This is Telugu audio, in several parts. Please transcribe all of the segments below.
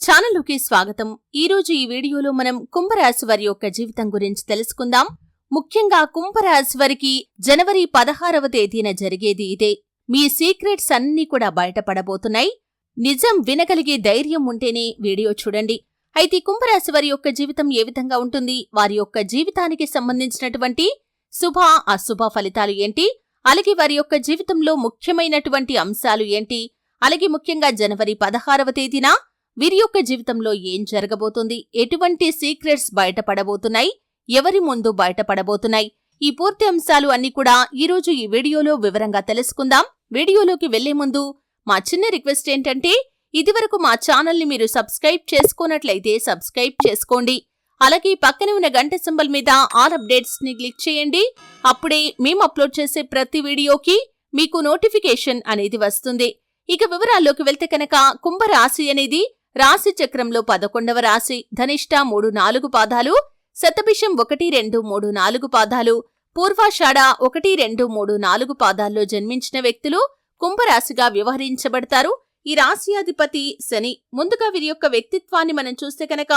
ఛానల్లోకి స్వాగతం. ఈ రోజు ఈ వీడియోలో మనం కుంభరాశి వారి యొక్క జీవితం గురించి తెలుసుకుందాం. ముఖ్యంగా కుంభరాశి వారికి జనవరి పదహారవ తేదీన జరిగేది ఇదే. మీ సీక్రెట్స్ అన్నీ కూడా బయటపడబోతున్నాయి. నిజం వినగలిగే ధైర్యం ఉంటేనే వీడియో చూడండి. అయితే కుంభరాశి వారి యొక్క జీవితం ఏ విధంగా ఉంటుంది? వారి యొక్క జీవితానికి సంబంధించినటువంటి శుభ అశుభ ఫలితాలు ఏంటి? అలాగే వారి యొక్క జీవితంలో ముఖ్యమైనటువంటి అంశాలు ఏంటి? అలాగే ముఖ్యంగా జనవరి పదహారవ తేదీన వీరి యొక్క జీవితంలో ఏం జరగబోతుంది? ఎటువంటి సీక్రెట్స్ బయటపడబోతున్నాయి? ఎవరి ముందు బయటపడబోతున్నాయి? ఈ పూర్తి అంశాలు అన్ని కూడా ఈరోజు ఈ వీడియోలో వివరంగా తెలుసుకుందాం. వీడియోలోకి వెళ్ళే ముందు మా చిన్న రిక్వెస్ట్ ఏంటంటే ఇదివరకు మా ఛానల్ని మీరు సబ్స్క్రైబ్ చేసుకోనట్లయితే సబ్స్క్రైబ్ చేసుకోండి. అలాగే పక్కనే ఉన్న గంట సింబల్ మీద ఆల్ అప్డేట్స్ని క్లిక్ చేయండి. అప్పుడే మేము అప్లోడ్ చేసే ప్రతి వీడియోకి మీకు నోటిఫికేషన్ అనేది వస్తుంది. ఇక వివరాల్లోకి వెళ్తే కనుక కుంభరాశి అనేది రాశి చక్రంలో పదకొండవ రాశి ధనిష్ట మూడు నాలుగు పాదాలు శతభిషం ఒకటి రెండు మూడు నాలుగు పాదాలు పూర్వాషాఢ ఒకటి రెండు మూడు నాలుగు పాదాల్లో జన్మించిన వ్యక్తులు కుంభరాశిగా వ్యవహరించబడతారు. ఈ రాశియాధిపతి శని. ముందుగా వీరి యొక్క వ్యక్తిత్వాన్ని మనం చూస్తే కనుక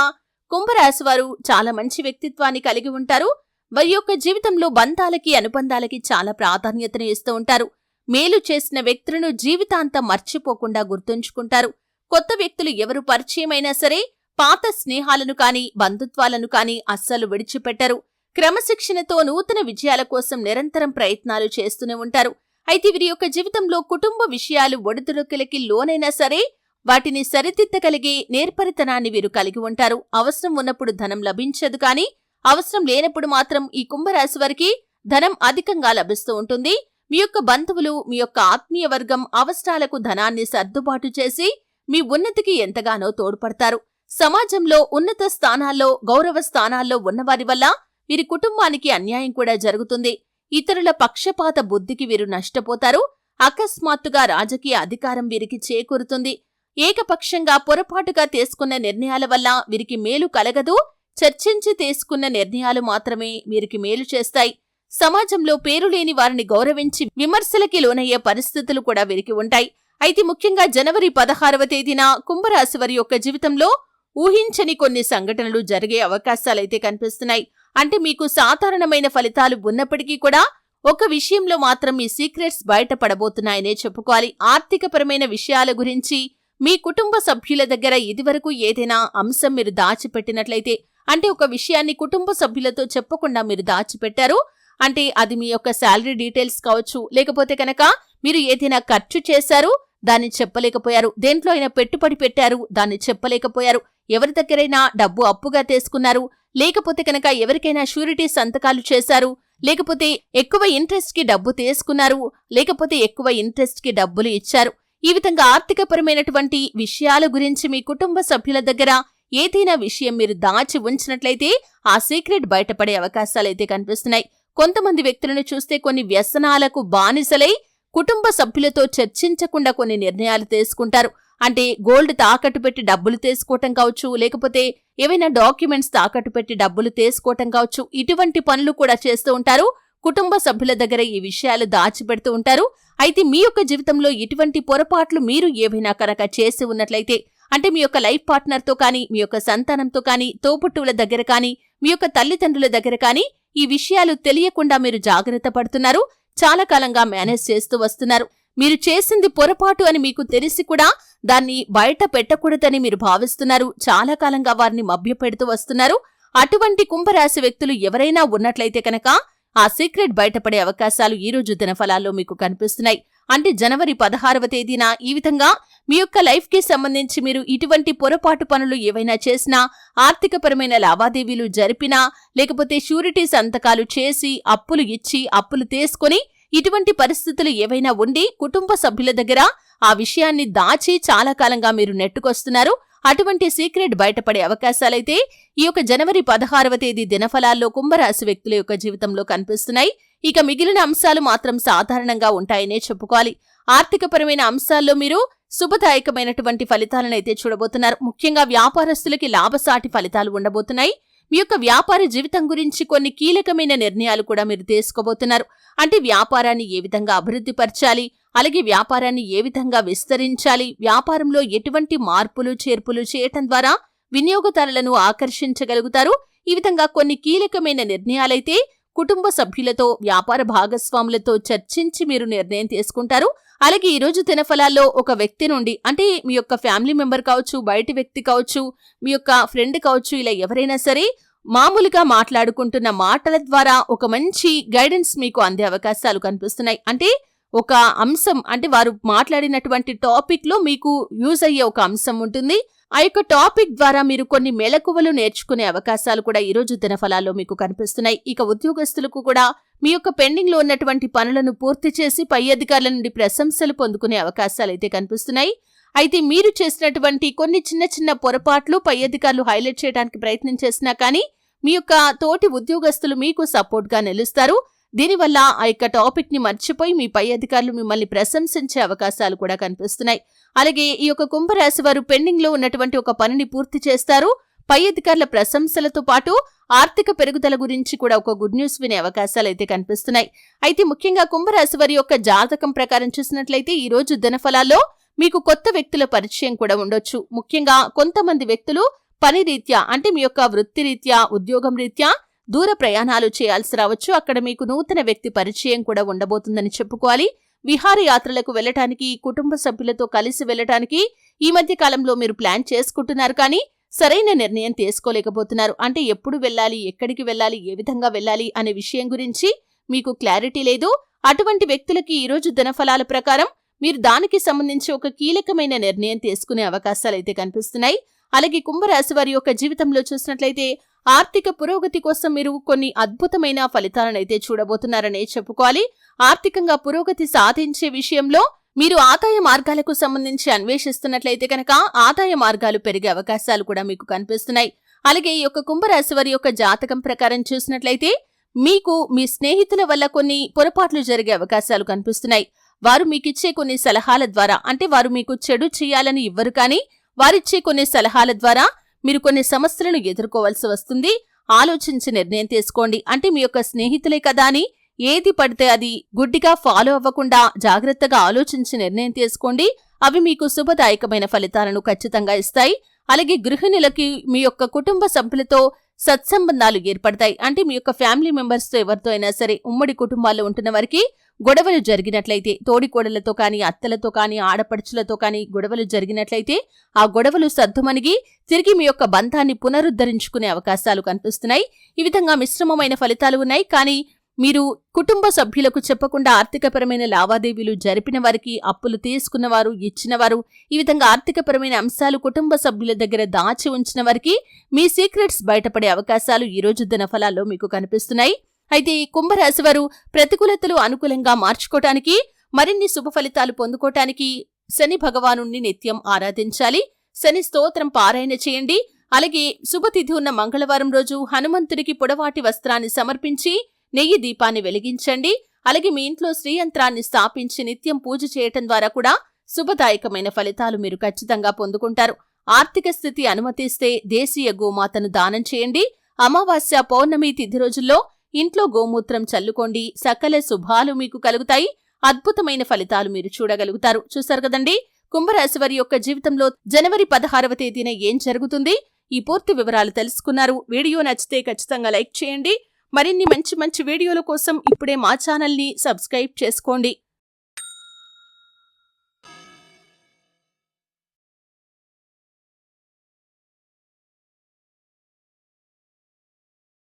కుంభరాశి వారు చాలా మంచి వ్యక్తిత్వాన్ని కలిగి ఉంటారు. వారి యొక్క జీవితంలో బంధాలకి అనుబంధాలకి చాలా ప్రాధాన్యతను ఇస్తూ ఉంటారు. మేలు చేసిన వ్యక్తులను జీవితాంతం మర్చిపోకుండా గుర్తుంచుకుంటారు. కొత్త వ్యక్తులు ఎవరు పరిచయమైనా సరే పాత స్నేహాలను కాని బంధుత్వాలను కాని అస్సలు విడిచిపెట్టరు. క్రమశిక్షణతో నూతన విజయాల కోసం నిరంతరం ప్రయత్నాలు చేస్తూనే ఉంటారు. అయితే వీరి యొక్క జీవితంలో కుటుంబ విషయాలు ఒడిదుడుకులకి లోనైనా సరే వాటిని సరిదిద్దగలిగే నేర్పరితనాన్ని వీరు కలిగి ఉంటారు. అవసరం ఉన్నప్పుడు ధనం లభించదు కాని అవసరం లేనప్పుడు మాత్రం ఈ కుంభరాశి వారికి ధనం అధికంగా లభిస్తూ ఉంటుంది. మీ యొక్క బంధువులు మీ యొక్క ఆత్మీయ వర్గం అవసరాలకు ధనాన్ని సర్దుబాటు చేసి మీ ఉన్నతికి ఎంతగానో తోడ్పడతారు. సమాజంలో ఉన్నత స్థానాల్లో గౌరవ స్థానాల్లో ఉన్నవారి వల్ల వీరి కుటుంబానికి అన్యాయం కూడా జరుగుతుంది. ఇతరుల పక్షపాత బుద్ధికి వీరు నష్టపోతారు. అకస్మాత్తుగా రాజకీయ అధికారం వీరికి చేకూరుతుంది. ఏకపక్షంగా పొరపాటుగా తీసుకున్న నిర్ణయాల వల్ల వీరికి మేలు కలగదు. చర్చించి తీసుకున్న నిర్ణయాలు మాత్రమే వీరికి మేలు చేస్తాయి. సమాజంలో పేరు లేని వారిని గౌరవించి విమర్శలకి లోనయ్యే పరిస్థితులు కూడా వీరికి ఉంటాయి. అయితే ముఖ్యంగా జనవరి పదహారవ తేదీన కుంభరాశి వారి యొక్క జీవితంలో ఊహించని కొన్ని సంఘటనలు జరిగే అవకాశాలైతే కనిపిస్తున్నాయి. అంటే మీకు సాధారణమైన ఫలితాలు ఉన్నప్పటికీ కూడా ఒక విషయంలో మాత్రం మీ సీక్రెట్స్ బయటపడబోతున్నాయనే చెప్పుకోవాలి. ఆర్థికపరమైన విషయాల గురించి మీ కుటుంబ సభ్యుల దగ్గర ఇదివరకు ఏదైనా అంశం మీరు దాచిపెట్టినట్లయితే అంటే ఒక విషయాన్ని కుటుంబ సభ్యులతో చెప్పకుండా మీరు దాచిపెట్టారు అంటే అది మీ యొక్క శాలరీ డీటెయిల్స్ కావచ్చు లేకపోతే కనుక మీరు ఏదైనా ఖర్చు చేశారు దాన్ని చెప్పలేకపోయారు. దేంట్లో అయినా పెట్టుబడి పెట్టారు. దాన్ని చెప్పలేకపోయారు. ఎవరి దగ్గరైనా డబ్బు అప్పుగా తీసుకున్నారు. లేకపోతే కనుక ఎవరికైనా షూరిటీ సంతకాలు చేశారు. లేకపోతే ఎక్కువ ఇంట్రెస్ట్కి డబ్బు తీసుకున్నారు. లేకపోతే ఎక్కువ ఇంట్రెస్ట్కి డబ్బులు ఇచ్చారు. ఈ విధంగా ఆర్థికపరమైనటువంటి విషయాల గురించి మీ కుటుంబ సభ్యుల దగ్గర ఏదైనా విషయం మీరు దాచి ఉంచినట్లయితే ఆ సీక్రెట్ బయటపడే అవకాశాలైతే కనిపిస్తున్నాయి. కొంతమంది వ్యక్తులను చూస్తే కొన్ని వ్యసనాలకు బానిసలై కుటుంబ సభ్యులతో చర్చించకుండా కొన్ని నిర్ణయాలు తీసుకుంటారు. అంటే గోల్డ్ తాకట్టు పెట్టి డబ్బులు తీసుకోవటం కావచ్చు లేకపోతే ఏవైనా డాక్యుమెంట్స్ తాకట్టు పెట్టి డబ్బులు తీసుకోవటం కావచ్చు ఇటువంటి పనులు కూడా చేస్తూ ఉంటారు. కుటుంబ సభ్యుల దగ్గర ఈ విషయాలు దాచిపెడుతూ ఉంటారు. అయితే మీ యొక్క జీవితంలో ఇటువంటి పొరపాట్లు మీరు ఏవైనా కనుక చేసి ఉన్నట్లయితే అంటే మీ యొక్క లైఫ్ పార్ట్నర్తో కానీ మీ యొక్క సంతానంతో కానీ తోపుట్టువుల దగ్గర కానీ మీ యొక్క తల్లిదండ్రుల దగ్గర కానీ ఈ విషయాలు తెలియకుండా మీరు జాగ్రత్త పడుతున్నారు. చాలా కాలంగా మేనేజ్ చేస్తూ వస్తున్నారు. మీరు చేసింది పొరపాటు అని మీకు తెలిసి కూడా దాన్ని బయట పెట్టకూడదని మీరు భావిస్తున్నారు. చాలా కాలంగా వారిని మభ్యపెడుతూ వస్తున్నారు. అటువంటి కుంభరాశి వ్యక్తులు ఎవరైనా ఉన్నట్లయితే కనుక ఆ సీక్రెట్ బయటపడే అవకాశాలు ఈ రోజు దినఫలాల్లో మీకు కనిపిస్తున్నాయి. అంటే జనవరి పదహారవ తేదీన ఈ విధంగా మీ యొక్క లైఫ్కి సంబంధించి మీరు ఇటువంటి పొరపాటు పనులు ఏవైనా చేసినా ఆర్థికపరమైన లావాదేవీలు జరిపినా లేకపోతే షూరిటీ సంతకాలు చేసి అప్పులు ఇచ్చి అప్పులు తీసుకొని ఇటువంటి పరిస్థితులు ఏవైనా ఉండి కుటుంబ సభ్యుల దగ్గర ఆ విషయాన్ని దాచి చాలా కాలంగా మీరు నెట్టుకొస్తున్నారు. అటువంటి సీక్రెట్ బయటపడే అవకాశాలైతే ఈ యొక్క జనవరి పదహారవ తేదీ దినఫలాల్లో కుంభరాశి వ్యక్తుల యొక్క జీవితంలో కనిపిస్తున్నాయి. ఇక మిగిలిన అంశాలు మాత్రం సాధారణంగా ఉంటాయనే చెప్పుకోవాలి. ఆర్థికపరమైన అంశాల్లో మీరు శుభదాయకమైనటువంటి ఫలితాలనైతే చూడబోతున్నారు. ముఖ్యంగా వ్యాపారస్తులకి లాభసాటి ఫలితాలు ఉండబోతున్నాయి. మీ యొక్క వ్యాపార జీవితం గురించి కొన్ని కీలకమైన నిర్ణయాలు కూడా మీరు తీసుకోబోతున్నారు. అంటే వ్యాపారాన్ని ఏ విధంగా అభివృద్ధి పరచాలి? అలాగే వ్యాపారాన్ని ఏ విధంగా విస్తరించాలి వ్యాపారంలో ఎటువంటి మార్పులు చేర్పులు చేయటం ద్వారా వినియోగదారులను ఆకర్షించగలుగుతారు? ఈ విధంగా కొన్ని కీలకమైన నిర్ణయాలైతే కుటుంబ సభ్యులతో వ్యాపార భాగస్వాములతో చర్చించి మీరు నిర్ణయం తీసుకుంటారు. అలాగే ఈ రోజు దినఫలాల్లో ఒక వ్యక్తి నుండి అంటే మీ యొక్క ఫ్యామిలీ మెంబర్ కావచ్చు బయటి వ్యక్తి కావచ్చు మీ యొక్క ఫ్రెండ్ కావచ్చు ఇలా ఎవరైనా సరే మామూలుగా మాట్లాడుకుంటున్న మాటల ద్వారా ఒక మంచి గైడెన్స్ మీకు అందే అవకాశాలు కనిపిస్తున్నాయి. అంటే ఒక అంశం అంటే వారు మాట్లాడినటువంటి టాపిక్లో మీకు యూజ్ అయ్యే ఒక అంశం ఉంటుంది. ఆ యొక్క టాపిక్ ద్వారా మీరు కొన్ని మెలకువలు నేర్చుకునే అవకాశాలు కూడా ఈరోజు దినఫలాల్లో మీకు కనిపిస్తున్నాయి. ఇక ఉద్యోగస్తులకు కూడా మీ యొక్క పెండింగ్లో ఉన్నటువంటి పనులను పూర్తి చేసి పై అధికారుల నుండి ప్రశంసలు పొందుకునే అవకాశాలు అయితే కనిపిస్తున్నాయి. అయితే మీరు చేసినటువంటి కొన్ని చిన్న చిన్న పొరపాట్లు పై అధికారులు హైలైట్ చేయడానికి ప్రయత్నం చేసినా కానీ మీ యొక్క తోటి ఉద్యోగస్తులు మీకు సపోర్ట్గా నిలుస్తారు. దీనివల్ల ఆ యొక్క టాపిక్ని మర్చిపోయి మీ పై అధికారులు మిమ్మల్ని ప్రశంసించే అవకాశాలు కూడా కనిపిస్తున్నాయి. అలాగే ఈ యొక్క కుంభరాశి వారు పెండింగ్లో ఉన్నటువంటి ఒక పనిని పూర్తి చేస్తారు. పై అధికారుల ప్రశంసలతో పాటు ఆర్థిక పెరుగుదల గురించి కూడా ఒక గుడ్ న్యూస్ వినే అవకాశాలు అయితే కనిపిస్తున్నాయి. అయితే ముఖ్యంగా కుంభరాశి వారి యొక్క జాతకం ప్రకారం చూసినట్లయితే ఈ రోజు దినఫలాల్లో మీకు కొత్త వ్యక్తుల పరిచయం కూడా ఉండొచ్చు. ముఖ్యంగా కొంతమంది వ్యక్తులు పని రీత్యా అంటే మీ యొక్క వృత్తి రీత్యా ఉద్యోగం రీత్యా దూర ప్రయాణాలు చేయాల్సి రావచ్చు. అక్కడ మీకు నూతన వ్యక్తి పరిచయం కూడా ఉండబోతుందని చెప్పుకోవాలి. విహారయాత్రలకు వెళ్ళటానికి కుటుంబ సభ్యులతో కలిసి వెళ్ళటానికి ఈ మధ్య కాలంలో మీరు ప్లాన్ చేసుకుంటున్నారు కానీ సరైన నిర్ణయం తీసుకోలేకపోతున్నారు. అంటే ఎప్పుడు వెళ్ళాలి ఎక్కడికి వెళ్ళాలి ఏ విధంగా వెళ్ళాలి అనే విషయం గురించి మీకు క్లారిటీ లేదు. అటువంటి వ్యక్తులకి ఈరోజు ధనఫలాల ప్రకారం మీరు దానికి సంబంధించి ఒక కీలకమైన నిర్ణయం తీసుకునే అవకాశాలైతే కనిపిస్తున్నాయి. అలాగే కుంభరాశి వారి యొక్క జీవితంలో చూసినట్లయితే ఆర్థిక పురోగతి కోసం మీరు కొన్ని అద్భుతమైన ఫలితాలనైతే చూడబోతున్నారనే చెప్పుకోవాలి. ఆర్థికంగా పురోగతి సాధించే విషయంలో మీరు ఆదాయ మార్గాలకు సంబంధించి అన్వేషిస్తున్నట్లయితే కనుక ఆదాయ మార్గాలు పెరిగే అవకాశాలు కూడా మీకు కనిపిస్తున్నాయి. అలాగే ఈ యొక్క కుంభరాశి వారి యొక్క జాతకం ప్రకారం చూసినట్లయితే మీకు మీ స్నేహితుల వల్ల కొన్ని పొరపాట్లు జరిగే అవకాశాలు కనిపిస్తున్నాయి. వారు మీకిచ్చే కొన్ని సలహాల ద్వారా అంటే వారు మీకు చెడు చేయాలని ఇవ్వరు కానీ వారిచ్చే కొన్ని సలహాల ద్వారా మీరు కొన్ని సమస్యలను ఎదుర్కోవాల్సి వస్తుంది. ఆలోచించి నిర్ణయం తీసుకోండి. అంటే మీ యొక్క స్నేహితులే కదా అని ఏది పడితే అది గుడ్డిగా ఫాలో అవ్వకుండా జాగ్రత్తగా ఆలోచించి నిర్ణయం తీసుకోండి. అవి మీకు శుభదాయకమైన ఫలితాలను ఖచ్చితంగా ఇస్తాయి. అలాగే గృహిణులకి మీ యొక్క కుటుంబ సభ్యులతో సత్సంబంధాలు ఏర్పడతాయి. అంటే మీ యొక్క ఫ్యామిలీ మెంబర్స్తో ఎవరితో అయినా సరే ఉమ్మడి కుటుంబాల్లో ఉంటున్న వారికి గొడవలు జరిగినట్లయితే తోడికోడలతో కానీ అత్తలతో కానీ ఆడపడుచులతో కానీ గొడవలు జరిగినట్లయితే ఆ గొడవలు సద్దుమణిగి తిరిగి మీ యొక్క బంధాన్ని పునరుద్ధరించుకునే అవకాశాలు కనిపిస్తున్నాయి. ఈ విధంగా మిశ్రమమైన ఫలితాలు ఉన్నాయి. కానీ మీరు కుటుంబ సభ్యులకు చెప్పకుండా ఆర్థికపరమైన లావాదేవీలు జరిపిన వారికి అప్పులు తీసుకున్నవారు ఇచ్చినవారు ఈ విధంగా ఆర్థికపరమైన అంశాలు కుటుంబ సభ్యుల దగ్గర దాచి ఉంచిన వారికి మీ సీక్రెట్స్ బయటపడే అవకాశాలు ఈరోజు రోజు దినఫలాల్లో మీకు కనిపిస్తున్నాయి. అయితే ఈ కుంభరాశివారు ప్రతికూలతలు అనుకూలంగా మార్చుకోటానికి మరిన్ని శుభ ఫలితాలు పొందుకోవటానికి శని భగవాను నిత్యం ఆరాధించాలి. శని స్తోత్రం పారాయణ చేయండి. అలాగే శుభతిథి ఉన్న మంగళవారం రోజు హనుమంతుడికి పొడవాటి వస్త్రాన్ని సమర్పించి నెయ్యి దీపాన్ని వెలిగించండి. అలాగే మీ ఇంట్లో శ్రీయంత్రాన్ని స్థాపించి నిత్యం పూజ చేయటం ద్వారా కూడా శుభదాయకమైన ఫలితాలు మీరు ఖచ్చితంగా పొందుకుంటారు. ఆర్థిక స్థితి అనుమతిస్తే దేశీయ గోమాతను దానం చేయండి. అమావాస్య పౌర్ణమి తిథి రోజుల్లో ఇంట్లో గోమూత్రం చల్లుకోండి సకల శుభాలు మీకు కలుగుతాయి అద్భుతమైన ఫలితాలు మీరు చూడగలుగుతారు. చూశారు కదండి? కుంభరాశి వారి యొక్క జీవితంలో జనవరి పదహారవ తేదీన ఏం జరుగుతుంది? ఈ పూర్తి వివరాలు తెలుసుకున్నారు. వీడియో నచ్చితే ఖచ్చితంగా లైక్ చేయండి. మరిన్ని మంచి మంచి వీడియోల కోసం ఇప్పుడే మా ఛానల్ని సబ్స్క్రైబ్ చేసుకోండి.